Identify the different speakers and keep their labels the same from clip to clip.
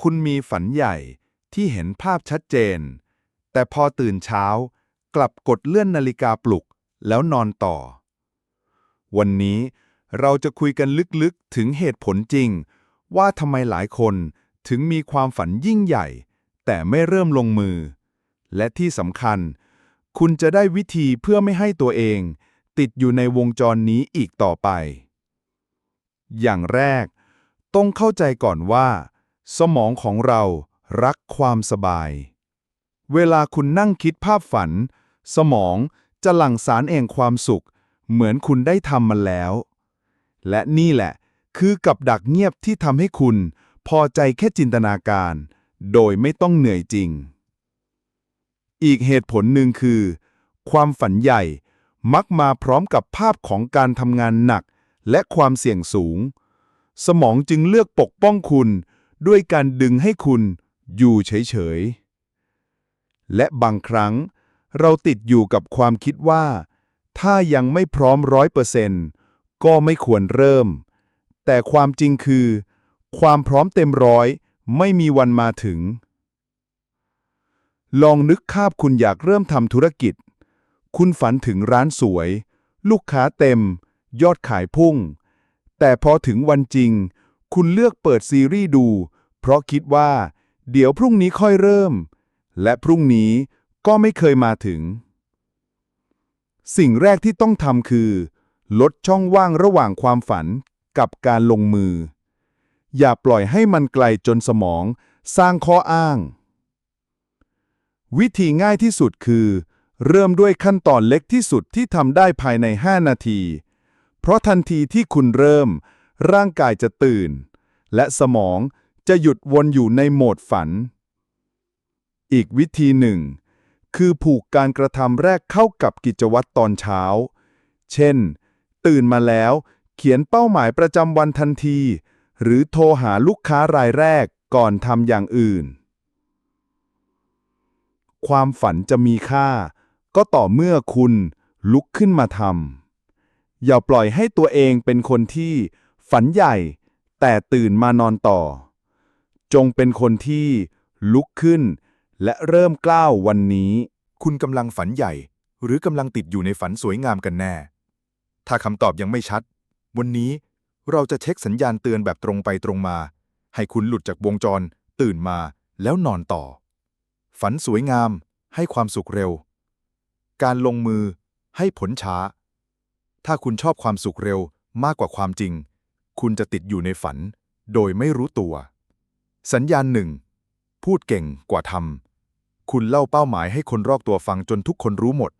Speaker 1: คุณมีฝันใหญ่ที่เห็นภาพชัดเจน แต่พอตื่นเช้ากลับกดเลื่อนนาฬิกาปลุกแล้วนอนต่อ วันนี้เราจะคุยกันลึกๆถึงเหตุผลจริง ว่าทำไมหลายคนถึงมีความฝันยิ่งใหญ่ แต่ไม่เริ่มลงมือ และที่สำคัญ คุณจะได้วิธีเพื่อไม่ให้ตัวเอง ติดอยู่ในวงจรนี้อีกต่อไป อย่างแรก ต้องเข้าใจก่อนว่า สมองของเรารักความสบาย เวลาคุณนั่งคิดภาพฝัน สมองจะหลั่งสารเองความสุข เหมือนคุณได้ทำมันแล้ว และนี่แหละ คือกับดักเงียบที่ทำให้คุณ พอใจแค่จินตนาการ โดยไม่ต้องเหนื่อยจริง อีกเหตุผลหนึ่งคือ ความฝันใหญ่มักมาพร้อมกับภาพของการทำงานหนัก และความเสี่ยงสูง สมองจึงเลือกปกป้องคุณ ด้วยการดึงให้คุณอยู่เฉยๆ และบางครั้งเราติดอยู่กับความคิดว่า ถ้ายังไม่พร้อมร้อยเปอร์เซนต์ก็ไม่ควรเริ่ม แต่ความจริงคือ ความพร้อมเต็มร้อยไม่มีวันมาถึง ลองนึกภาพคุณอยากเริ่มทำธุรกิจ คุณฝันถึงร้านสวย ลูกค้าเต็ม ยอดขายพุ่ง แต่พอถึงวันจริง คุณเลือกเปิดซีรีส์ดู เพราะคิดว่า เดี๋ยวพรุ่งนี้ค่อยเริ่ม และพรุ่งนี้ก็ไม่เคยมาถึง สิ่งแรกที่ต้องทำคือ ลดช่องว่างระหว่างความฝันกับการลงมือ อย่าปล่อยให้มันไกลจนสมอง สร้างข้ออ้าง วิธีง่ายที่สุดคือ เริ่มด้วยขั้นตอนเล็กที่สุดที่ทำได้ภายใน 5 นาที เพราะทันทีที่คุณเริ่ม ร่างกายจะตื่น และสมอง จะหยุดวนอยู่ในโหมดฝัน อีกวิธีหนึ่ง คือผูกการกระทำแรกเข้ากับกิจวัตรตอนเช้า เช่น ตื่นมาแล้ว เขียนเป้าหมายประจำวันทันที หรือโทรหาลูกค้ารายแรกก่อนทำอย่างอื่น ความฝันจะมีค่า ก็ต่อเมื่อคุณลุกขึ้นมาทำอย่าปล่อยให้ตัวเองเป็นคนที่ฝันใหญ่แต่ตื่นมานอนต่อ จงเป็นคนที่ลุกขึ้น และเริ่มกล้าววันนี้
Speaker 2: คุณกำลังฝันใหญ่ หรือกำลังติดอยู่ในฝันสวยงามกันแน่ ถ้าคำตอบยังไม่ชัด วันนี้เราจะเช็คสัญญาณเตือนแบบตรงไปตรงมา ให้คุณหลุดจากวงจร ตื่นมาแล้วนอนต่อ ฝันสวยงาม ให้ความสุขเร็ว การลงมือ ให้ผลช้า ถ้าคุณชอบความสุขเร็วมากกว่าความจริง คุณจะติดอยู่ในฝัน โดยไม่รู้ตัว สัญญาณหนึ่งพูดเก่งกว่าทำคุณเล่าเป้าหมายให้คนรอบตัวฟังจนทุกคนรู้หมด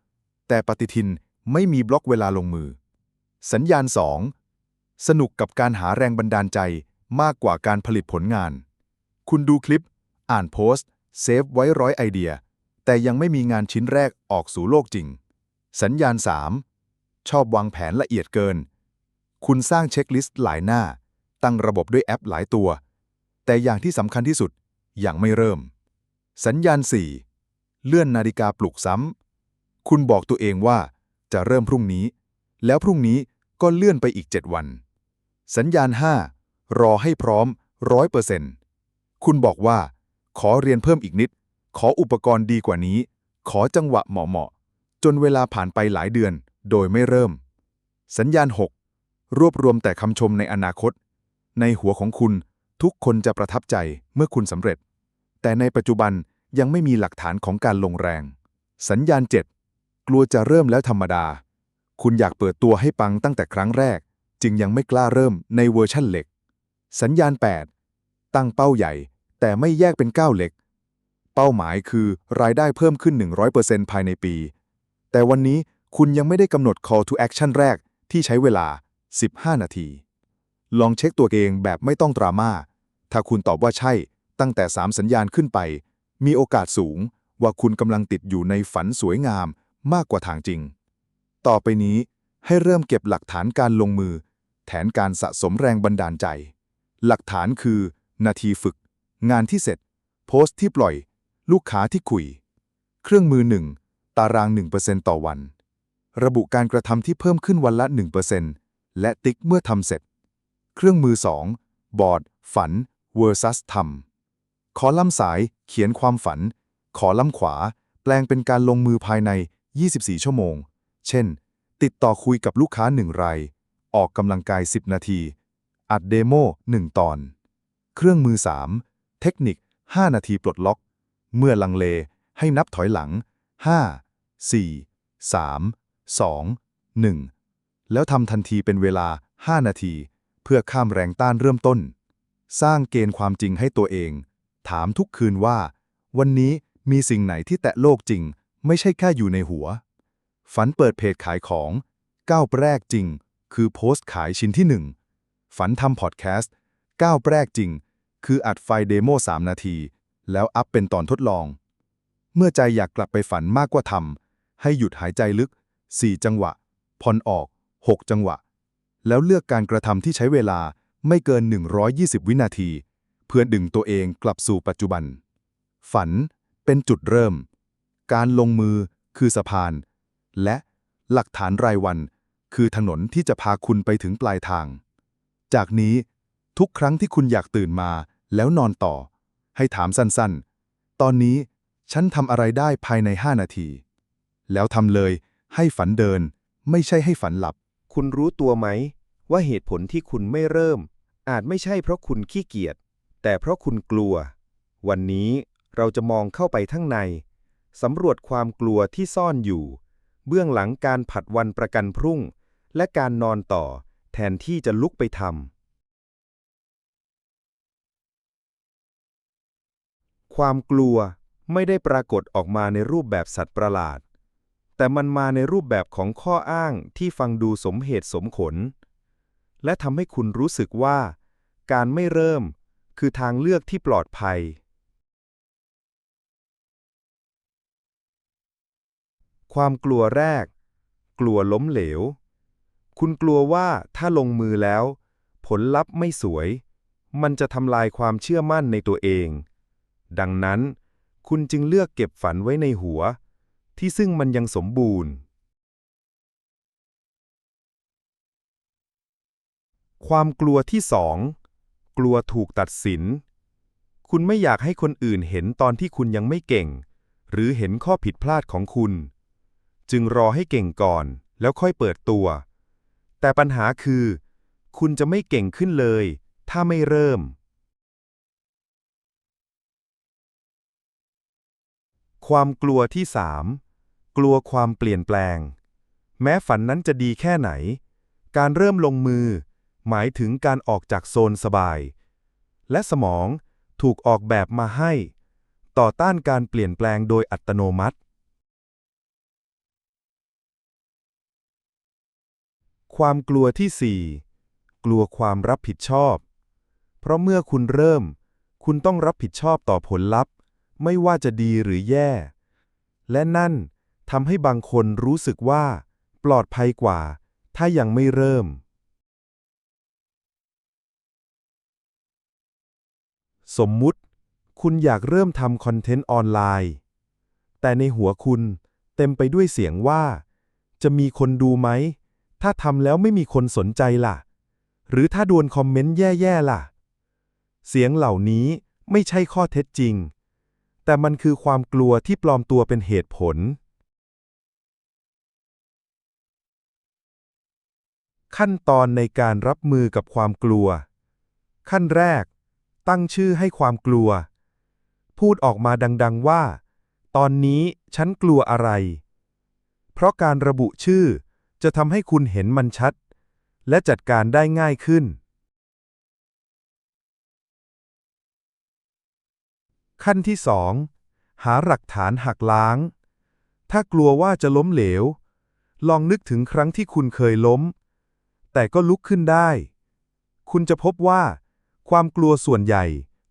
Speaker 2: แต่ปฏิทินไม่มีบล็อกเวลาลงมือ สัญญาณ2สนุกกับการหาแรงบันดาลใจมากกว่าการผลิตผลงาน คุณดูคลิป อ่านโพสต์ เซฟไว้ร้อยไอเดีย แต่ยังไม่มีงานชิ้นแรกออกสู่โลกจริง สัญญาณ 3 ชอบวางแผนละเอียดเกิน คุณสร้างเช็คลิสต์หลายหน้า ตั้งระบบด้วยแอปหลายตัว แต่อย่างที่สำคัญที่สุดยังไม่เริ่ม สัญญาณ 4 เลื่อนนาฬิกาปลุกซ้ำ คุณบอกตัวเองว่าจะเริ่มพรุ่งนี้ แล้วพรุ่งนี้ก็เลื่อนไปอีก 7 วัน สัญญาณ 5 รอให้พร้อม100%คุณบอกว่า ขอเรียนเพิ่มอีกนิด ขออุปกรณ์ดีกว่านี้ ขอจังหวะเหมาะๆจนเวลาผ่านไปหลายเดือน โดยไม่เริ่ม สัญญาณ 6 รวบรวมแต่คำชมในอนาคต ในหัวของคุณ ทุกคนจะประทับใจเมื่อคุณสำเร็จ แต่ในปัจจุบันยังไม่มีหลักฐานของการลงแรง สัญญาณ 7 กลัวจะเริ่มแล้วธรรมดา คุณอยากเปิดตัวให้ปังตั้งแต่ครั้งแรก จึงยังไม่กล้าเริ่มในเวอร์ชั่นเหล็ก สัญญาณ 8 ตั้งเป้าใหญ่ แต่ไม่แยกเป็นก้าวเล็ก เป้าหมายคือรายได้เพิ่มขึ้น 100%ภายในปี แต่วันนี้คุณยังไม่ได้กำหนด call to action แรกที่ใช้เวลา 15 นาที ลองเช็คตัวเองแบบไม่ต้องดราม่า ถ้าคุณตอบว่าใช่ ตั้งแต่ 3 สัญญาณขึ้นไป มีโอกาสสูงว่าคุณกำลังติดอยู่ในฝันสวยงามมากกว่าทางจริง ต่อไปนี้ให้เริ่มเก็บหลักฐานการลงมือแถนการสะสมแรงบันดาลใจ หลักฐานคือ นาทีฝึก งานที่เสร็จ โพสต์ที่ปล่อย ลูกค้าที่คุย เครื่องมือ 1 ตาราง 1%ต่อวัน ระบุการกระทำที่เพิ่มขึ้นวันละ 1%และติ๊กเมื่อทำเสร็จ เครื่องมือ 2 บอร์ด ฝัน versus ทำคอลัมน์ซ้าย เขียนความฝันคอลัมน์ขวา แปลงเป็นการลงมือภายใน 24 ชั่วโมง เช่น ติดต่อคุยกับลูกค้าหนึ่งราย ออกกำลังกาย 10 นาที อัดเดโม1 ตอน เครื่องมือ 3 เทคนิค 5 นาทีปลดล็อก เมื่อลังเล ให้นับถอยหลัง 5 4 3 2 1 แล้วทำทันทีเป็นเวลา 5 นาที เพื่อข้ามแรงต้านเริ่มต้น สร้างเกณฑ์ความจริงให้ตัวเอง ถามทุกคืนว่า วันนี้มีสิ่งไหนที่แตะโลกจริง ไม่ใช่แค่อยู่ในหัว ฝันเปิดเพจขายของก้าวแรกจริง คือโพสต์ขายชิ้นที่ 1 ฝันทำพอดแคสต์ก้าวแรกจริง คืออัดไฟล์เดโม3 นาที แล้วอัพเป็นตอนทดลอง เมื่อใจอยากกลับไปฝันมากกว่าทำให้หยุดหายใจลึก 4 จังหวะผ่อนออก 6 จังหวะ แล้วเลือกการกระทำที่ใช้เวลา ไม่เกิน 120 วินาที เพื่อดึงตัวเองกลับสู่ปัจจุบัน ฝันเป็นจุดเริ่ม การลงมือคือสะพาน และหลักฐานรายวัน คือถนนที่จะพาคุณไปถึงปลายทาง จากนี้ทุกครั้งที่คุณอยากตื่นมาแล้วนอนต่อ ให้ถามสั้นๆ ตอนนี้ฉันทำอะไรได้ภายใน 5 นาที แล้วทำเลยให้ฝันเดิน ไม่ใช่ให้ฝันหลับ
Speaker 3: คุณรู้ตัวไหม ว่าเหตุผลที่คุณไม่เริ่ม อาจไม่ใช่เพราะคุณขี้เกียจ แต่เพราะคุณกลัว วันนี้เราจะมองเข้าไปทั้งใน สำรวจความกลัวที่ซ่อนอยู่ เบื้องหลังการผัดวันประกันพรุ่ง และการนอนต่อ แทนที่จะลุกไปทำความกลัวไม่ได้ปรากฏออกมาในรูปแบบสัตว์ประหลาด แต่มันมาในรูปแบบของข้ออ้างที่ฟังดูสมเหตุสมผล และทำให้คุณรู้สึกว่า การไม่เริ่ม คือทางเลือกที่ปลอดภัย ความกลัวแรก กลัวล้มเหลว คุณกลัวว่าถ้าลงมือแล้ว ผลลัพธ์ไม่สวย มันจะทำลายความเชื่อมั่นในตัวเอง ดังนั้น คุณจึงเลือกเก็บฝันไว้ในหัว ที่ซึ่งมันยังสมบูรณ์ ความกลัวที่สองกลัวถูกตัดสิน คุณไม่อยากให้คนอื่นเห็นตอนที่คุณยังไม่เก่ง หรือเห็นข้อผิดพลาดของคุณ จึงรอให้เก่งก่อนแล้วค่อยเปิดตัว แต่ปัญหาคือ คุณจะไม่เก่งขึ้นเลย ถ้าไม่เริ่ม ความกลัวที่สามกลัวความเปลี่ยนแปลง แม้ฝันนั้นจะดีแค่ไหน การเริ่มลงมือ หมายถึงการออกจากโซนสบาย และสมองถูกออกแบบมาให้ ต่อต้านการเปลี่ยนแปลงโดยอัตโนมัติ ความกลัวที่สี่กลัวความรับผิดชอบ เพราะเมื่อคุณเริ่ม คุณต้องรับผิดชอบต่อผลลัพธ์ ไม่ว่าจะดีหรือแย่ และนั่นทำให้บางคนรู้สึกว่า ปลอดภัยกว่า ถ้ายังไม่เริ่ม สมมุติ คุณอยากเริ่มทำคอนเทนต์ออนไลน์ แต่ในหัวคุณเต็มไปด้วยเสียงว่า จะมีคนดูไหม ถ้าทำแล้วไม่มีคนสนใจล่ะ หรือถ้าโดนคอมเมนต์แย่ๆล่ะ เสียงเหล่านี้ไม่ใช่ข้อเท็จจริง แต่มันคือความกลัวที่ปลอมตัวเป็นเหตุผล ขั้นตอนในการรับมือกับความกลัว ขั้นแรก ตั้งชื่อให้ความกลัว พูดออกมาดังๆว่า ตอนนี้ฉันกลัวอะไร เพราะการระบุชื่อจะทำให้คุณเห็นมันชัด และจัดการได้ง่ายขึ้น ขั้นที่สองหาหลักฐานหักล้าง ถ้ากลัวว่าจะล้มเหลว ลองนึกถึงครั้งที่คุณเคยล้ม แต่ก็ลุกขึ้นได้ คุณจะพบว่า ความกลัวส่วนใหญ่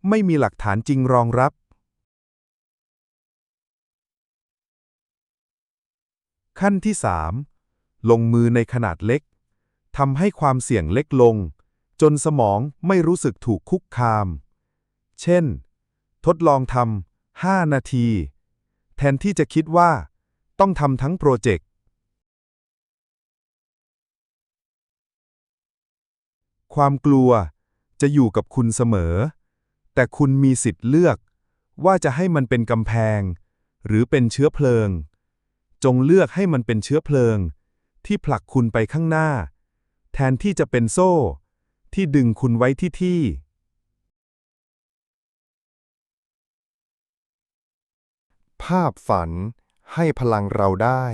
Speaker 3: ไม่มีหลักฐานจริงรองรับ ขั้นที่สามลงมือในขนาดเล็กทำให้ความเสี่ยงเล็กลง จนสมองไม่รู้สึกถูกคุกคาม เช่น ทดลองทำ5นาที แทนที่จะคิดว่า ต้องทำทั้งโปรเจกต์ ความกลัว จะอยู่กับคุณเสมอ แต่คุณมีสิทธิ์เลือก ว่าจะให้มันเป็นกำแพง หรือเป็นเชื้อเพลิง จงเลือกให้มันเป็นเชื้อเพลิง ที่ผลักคุณไปข้างหน้า แทนที่จะเป็นโซ่ ที่ดึงคุณไว้ที่ที่
Speaker 2: ภาพฝันให้พลังเราได้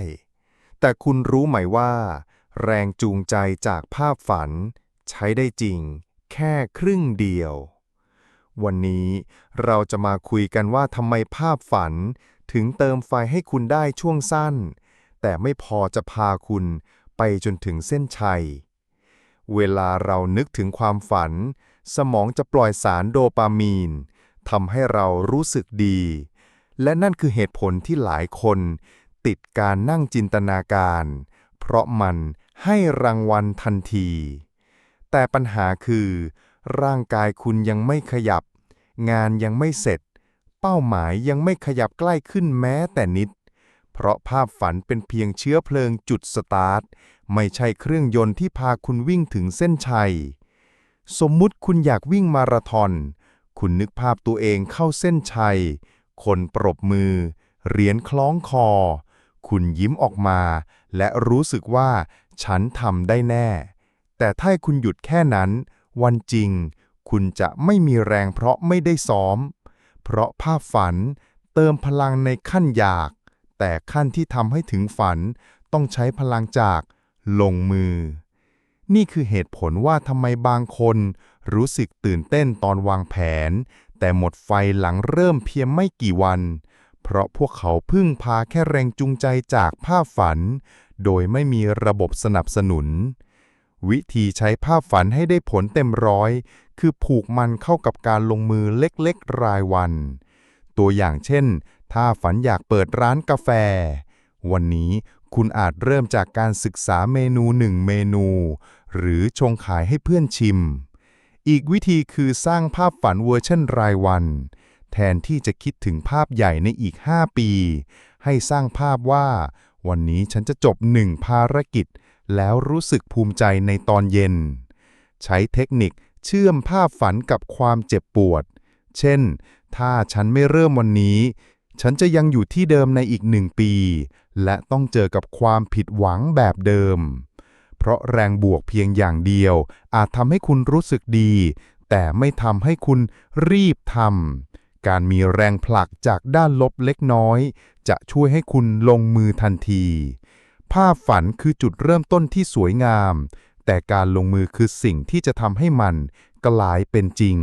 Speaker 2: แต่คุณรู้ไหมว่า แรงจูงใจจากภาพฝันใช้ได้จริง แค่ครึ่งเดียว วันนี้เราจะมาคุยกันว่าทำไมภาพฝันถึงเติมไฟให้คุณได้ช่วงสั้น แต่ไม่พอจะพาคุณไปจนถึงเส้นชัย เวลาเรานึกถึงความฝัน สมองจะปล่อยสารโดปามีนทำให้เรารู้สึกดี และนั่นคือเหตุผลที่หลายคน ติดการนั่งจินตนาการ เพราะมันให้รางวัลทันที แต่ปัญหาคือ ร่างกายคุณยังไม่ขยับ งานยังไม่เสร็จ เป้าหมายยังไม่ขยับใกล้ขึ้นแม้แต่นิด เพราะภาพฝันเป็นเพียงเชื้อเพลิงจุดสตาร์ท ไม่ใช่เครื่องยนต์ที่พาคุณวิ่งถึงเส้นชัย สมมุติคุณอยากวิ่งมาราธอน คุณนึกภาพตัวเองเข้าเส้นชัย คนปรบมือ เหรียญคล้องคอ คุณยิ้มออกมา และรู้สึกว่าฉันทำได้แน่ แต่ถ้าคุณหยุดแค่นั้น วันจริง คุณจะไม่มีแรงเพราะไม่ได้ซ้อม เพราะภาพฝันเติมพลังในขั้นอยาก แต่ขั้นที่ทำให้ถึงฝันต้องใช้พลังจากลงมือ นี่คือเหตุผลว่าทำไมบางคนรู้สึกตื่นเต้นตอนวางแผน แต่หมดไฟหลังเริ่มเพียงไม่กี่วัน เพราะพวกเขาพึ่งพาแค่แรงจูงใจจากภาพฝัน โดยไม่มีระบบสนับสนุน วิธีใช้ภาพฝันให้ได้ผลเต็มร้อย คือผูกมันเข้ากับการลงมือเล็กๆ รายวัน ตัวอย่างเช่น ถ้าฝันอยากเปิดร้านกาแฟ วันนี้คุณอาจเริ่มจากการศึกษาเมนูหนึ่งเมนู หรือชงขายให้เพื่อนชิม อีกวิธีคือสร้างภาพฝันเวอร์ชันรายวัน แทนที่จะคิดถึงภาพใหญ่ในอีก 5 ปี ให้สร้างภาพว่า วันนี้ฉันจะจบหนึ่งภารกิจ แล้วรู้สึกภูมิใจในตอนเย็น ใช้เทคนิคเชื่อมภาพฝันกับความเจ็บปวด เช่น ถ้าฉันไม่เริ่มวันนี้ ฉันจะยังอยู่ที่เดิมในอีกหนึ่งปี และต้องเจอกับความผิดหวังแบบเดิม เพราะแรงบวกเพียงอย่างเดียว อาจทำให้คุณรู้สึกดี แต่ไม่ทำให้คุณรีบทำ การมีแรงผลักจากด้านลบเล็กน้อย จะช่วยให้คุณลงมือทันที ภาพฝันคือจุดเริ่มต้นที่สวยงาม แต่การลงมือคือสิ่งที่จะทำให้มันกลายเป็นจริง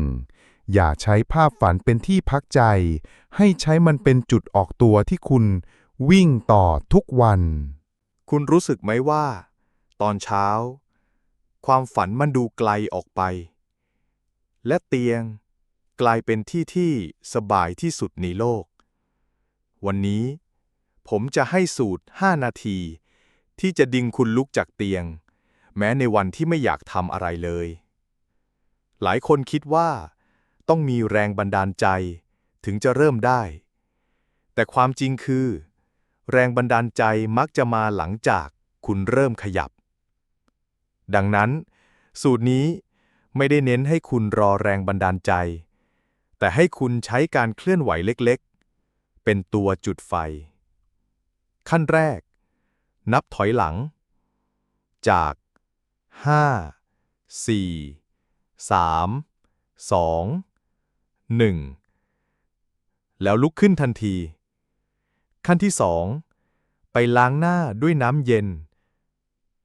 Speaker 2: อย่าใช้ภาพฝันเป็นที่พักใจ ให้ใช้มันเป็นจุดออกตัวที่คุณวิ่งต่อทุกวัน
Speaker 4: คุณรู้สึกไหมว่า ตอนเช้า ความฝันมันดูไกลออกไป และเตียงกลายเป็นที่ที่สบายที่สุดในโลก วันนี้ผมจะให้สูตร 5 นาที ที่จะดึงคุณลุกจากเตียง แม้ในวันที่ไม่อยากทำอะไรเลย หลายคนคิดว่า ต้องมีแรงบันดาลใจ ถึงจะเริ่มได้ แต่ความจริงคือ แรงบันดาลใจมักจะมาหลังจากคุณเริ่มขยับ ดังนั้น สูตรนี้ไม่ได้เน้นให้คุณรอแรงบันดาลใจ แต่ให้คุณใช้การเคลื่อนไหวเล็กๆ เป็นตัวจุดไฟ ขั้นแรก นับถอยหลัง จาก 5 4 3 2 1 แล้วลุกขึ้นทันที ขั้นที่สองไปล้างหน้าด้วยน้ำเย็น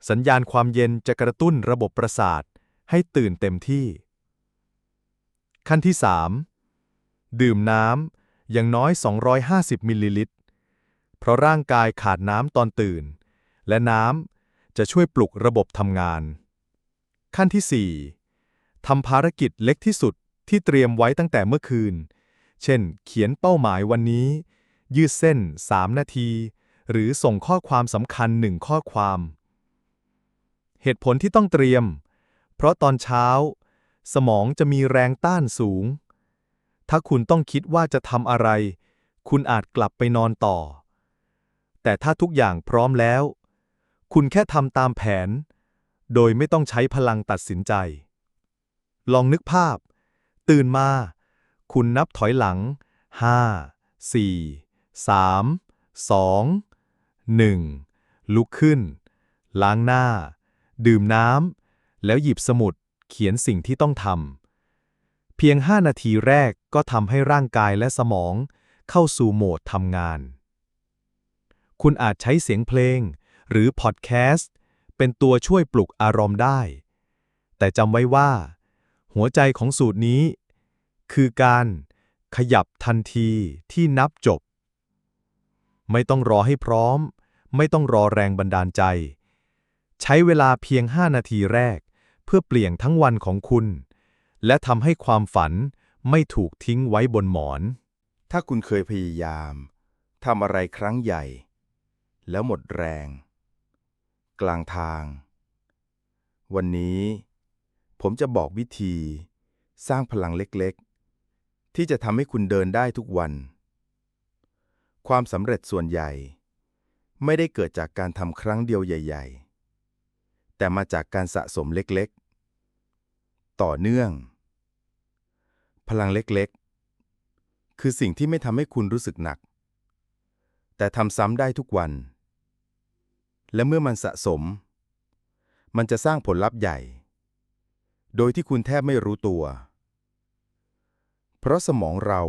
Speaker 4: สัญญาณความเย็นจะกระตุ้นระบบประสาทให้ตื่นเต็มที่ ขั้นที่สามดื่มน้ำอย่างน้อย 250 มิลลิลิตร เพราะร่างกายขาดน้ำตอนตื่น และน้ำจะช่วยปลุกระบบทำงาน ขั้นที่สี่ทำภารกิจเล็กที่สุดที่เตรียมไว้ตั้งแต่เมื่อคืน เช่น เขียนเป้าหมายวันนี้ ยืดเส้น 3 นาที หรือส่งข้อความสำคัญหนึ่งข้อความ เหตุผลที่ต้องเตรียม เพราะตอนเช้า สมองจะมีแรงต้านสูง ถ้าคุณต้องคิดว่าจะทำอะไร คุณอาจกลับไปนอนต่อ แต่ถ้าทุกอย่างพร้อมแล้ว คุณแค่ทำตามแผน โดยไม่ต้องใช้พลังตัดสินใจ ลองนึกภาพ ตื่นมา คุณนับถอยหลังห้าสี่สามสองหนึ่งลุกขึ้น ล้างหน้า ดื่มน้ำ แล้วหยิบสมุดเขียนสิ่งที่ต้องทำ เพียง 5 นาทีแรกก็ทำให้ร่างกายและสมอง เข้าสู่โหมดทำงาน คุณอาจใช้เสียงเพลง หรือพอดแคสต์เป็นตัวช่วยปลุกอารมณ์ได้ แต่จำไว้ว่า หัวใจของสูตรนี้ คือการขยับทันทีที่นับจบ ไม่ต้องรอให้พร้อม ไม่ต้องรอแรงบันดาลใจ ใช้เวลาเพียง 5 นาทีแรก เพื่อเปลี่ยนทั้งวันของคุณ และทำให้ความฝันไม่ถูกทิ้งไว้บนหมอน
Speaker 2: ถ้าคุณเคยพยายามทำอะไรครั้งใหญ่ แล้วหมดแรง กลางทาง วันนี้ผมจะบอกวิธีสร้างพลังเล็กๆ ที่จะทำให้คุณเดินได้ทุกวัน ความสำเร็จส่วนใหญ่ ไม่ได้เกิดจากการทำครั้งเดียวใหญ่ ๆ แต่มาจากการสะสมเล็กๆ ต่อเนื่อง พลังเล็กๆ คือสิ่งที่ไม่ทำให้คุณรู้สึกหนัก แต่ทำซ้ำได้ทุกวัน และเมื่อมันสะสม มันจะสร้างผลลัพธ์ใหญ่ โดยที่คุณแทบไม่รู้ตัว เพราะสมองเรา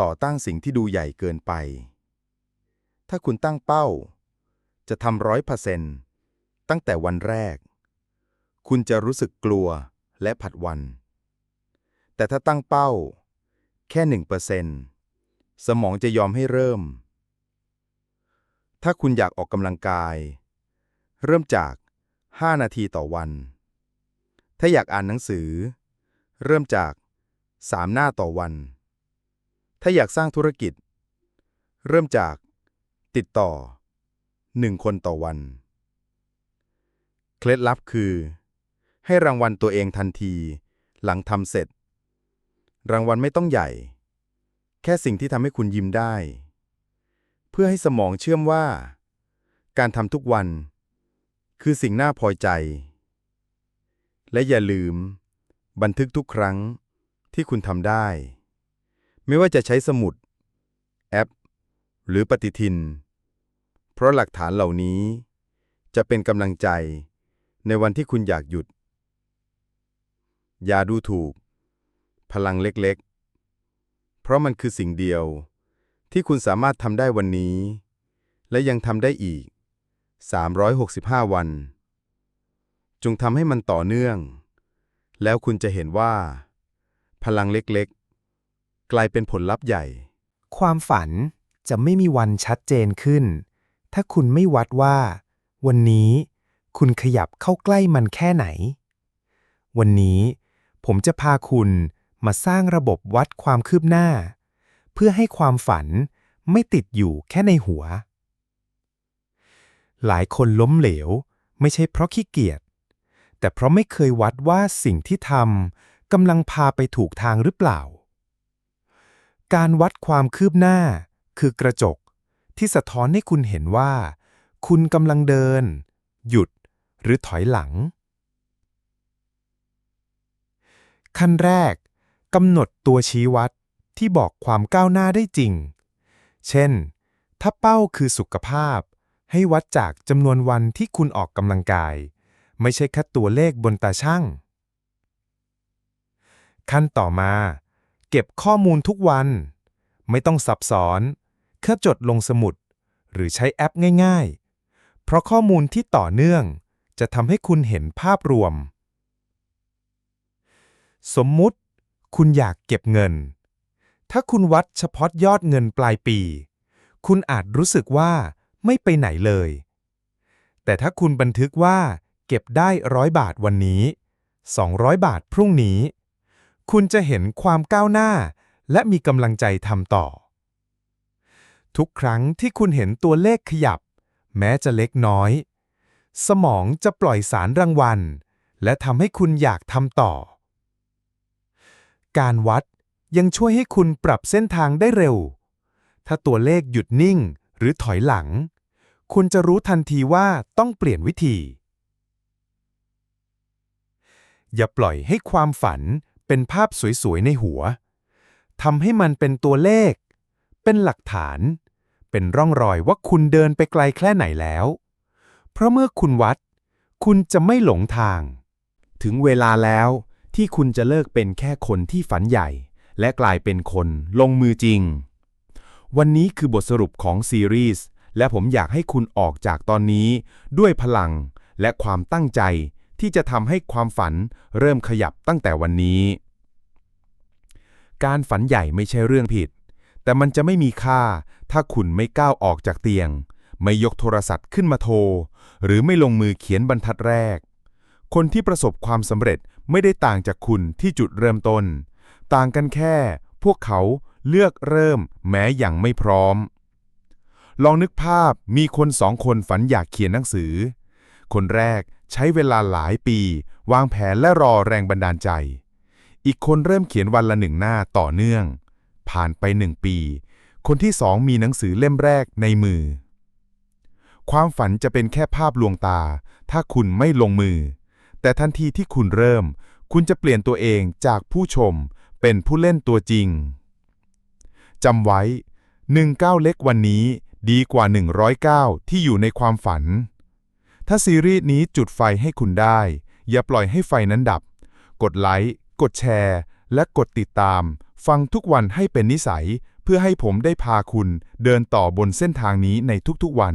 Speaker 2: ต่อตั้งสิ่งที่ดูใหญ่เกินไป ถ้าคุณตั้งเป้า จะทำร้อยเปอร์เซนต์ตั้งแต่วันแรก คุณจะรู้สึกกลัวและผัดวัน แต่ถ้าตั้งเป้า แค่หนึ่งเปอร์เซนต์สมองจะยอมให้เริ่ม ถ้าคุณอยากออกกำลังกาย เริ่มจาก 5 นาทีต่อวัน ถ้าอยากอ่านหนังสือ เริ่มจาก 3 หน้าต่อวัน ถ้าอยากสร้างธุรกิจ เริ่มจาก ติดต่อ 1 คนต่อวัน เคล็ดลับคือ ให้รางวัลตัวเองทันทีหลังทำเสร็จ รางวัลไม่ต้องใหญ่ แค่สิ่งที่ทำให้คุณยิ้มได้ พื่อให้สมองเชื่อมว่า การทำทุกวัน คือสิ่งน่าพอใจ และอย่าลืม บันทึกทุกครั้งที่คุณทำได้ ไม่ว่าจะใช้สมุด แอป หรือปฏิทิน เพราะหลักฐานเหล่านี้ จะเป็นกำลังใจในวันที่คุณอยากหยุด อย่าดูถูก พลังเล็กๆ เพราะมันคือสิ่งเดียว ที่คุณสามารถทำได้วันนี้ และยังทำได้อีก 365 วัน จงทำให้มันต่อเนื่อง แล้วคุณจะเห็นว่า พลังเล็กๆ กลายเป็นผลลัพธ์ใหญ่
Speaker 5: ความฝันจะไม่มีวันชัดเจนขึ้น ถ้าคุณไม่วัดว่า วันนี้คุณขยับเข้าใกล้มันแค่ไหน วันนี้ผมจะพาคุณมาสร้างระบบวัดความคืบหน้า เพื่อให้ความฝันไม่ติดอยู่แค่ในหัว หลายคนล้มเหลว ไม่ใช่เพราะขี้เกียจ แต่เพราะไม่เคยวัดว่าสิ่งที่ทำกำลังพาไปถูกทางหรือเปล่า การวัดความคืบหน้า คือกระจกที่สะท้อนให้คุณเห็นว่า คุณกำลังเดิน หยุด หรือถอยหลัง ขั้นแรกกำหนดตัวชี้วัด ที่บอกความก้าวหน้าได้จริง เช่น ถ้าเป้าคือสุขภาพ ให้วัดจากจำนวนวันที่คุณออกกำลังกาย ไม่ใช่แค่ตัวเลขบนตาช่าง ขั้นต่อมา เก็บข้อมูลทุกวัน ไม่ต้องซับซ้อน แค่จดลงสมุด หรือใช้แอปง่าย ๆ เพราะข้อมูลที่ต่อเนื่อง จะทำให้คุณเห็นภาพรวม สมมุติ คุณอยากเก็บเงิน ถ้าคุณวัดเฉพาะยอดเงินปลายปี คุณอาจรู้สึกว่าไม่ไปไหนเลย แต่ถ้าคุณบันทึกว่าเก็บได้ร้อยบาทวันนี้ 200 บาทพรุ่งนี้ คุณจะเห็นความก้าวหน้า และมีกำลังใจทำต่อ ทุกครั้งที่คุณเห็นตัวเลขขยับ แม้จะเล็กน้อย สมองจะปล่อยสารรางวัล และทำให้คุณอยากทำต่อ การวัด ยังช่วยให้คุณปรับเส้นทางได้เร็ว ถ้าตัวเลขหยุดนิ่งหรือถอยหลัง คุณจะรู้ทันทีว่าต้องเปลี่ยนวิธี อย่าปล่อยให้ความฝันเป็นภาพสวย ๆ ในหัว
Speaker 6: ทำให้มันเป็นตัวเลข เป็นหลักฐาน เป็นร่องรอยว่าคุณเดินไปไกลแค่ไหนแล้ว เพราะเมื่อคุณวัด คุณจะไม่หลงทาง
Speaker 2: ถึงเวลาแล้วที่คุณจะเลิกเป็นแค่คนที่ฝันใหญ่ และกลายเป็นคนลงมือจริง วันนี้คือบทสรุปของซีรีส์และผมอยากให้คุณออกจากตอนนี้ ด้วยพลังและความตั้งใจที่จะทำให้ความฝันเริ่มขยับตั้งแต่วันนี้ การฝันใหญ่ไม่ใช่เรื่องผิด แต่มันจะไม่มีค่า ถ้าคุณไม่ก้าวออกจากเตียง ไม่ยกโทรศัพท์ขึ้นมาโทร หรือไม่ลงมือเขียนบรรทัดแรก คนที่ประสบความสำเร็จไม่ได้ต่างจากคุณที่จุดเริ่มต้น ต่างกันแค่ พวกเขาเลือกเริ่มแม้ยังไม่พร้อม ลองนึกภาพมีคนสองคนฝันอยากเขียนหนังสือ คนแรกใช้เวลาหลายปี วางแผนและรอแรงบันดาลใจ อีกคนเริ่มเขียนวันละหนึ่งหน้าต่อเนื่อง ผ่านไปหนึ่งปี คนที่สองมีหนังสือเล่มแรกในมือ ความฝันจะเป็นแค่ภาพลวงตา ถ้าคุณไม่ลงมือ แต่ทันทีที่คุณเริ่ม คุณจะเปลี่ยนตัวเองจากผู้ชม เป็นผู้เล่นตัวจริง จำไว้หนึ่งก้าเล็กวันนี้ดีกว่า 100ก้าที่อยู่ในความฝัน ถ้าซีรีส์นี้จุดไฟให้คุณได้ อย่าปล่อยให้ไฟนั้นดับ กดไลค์ กดแชร์ และกดติดตาม ฟังทุกวันให้เป็นนิสัย เพื่อให้ผมได้พาคุณเดินต่อบนเส้นทางนี้ในทุกๆวัน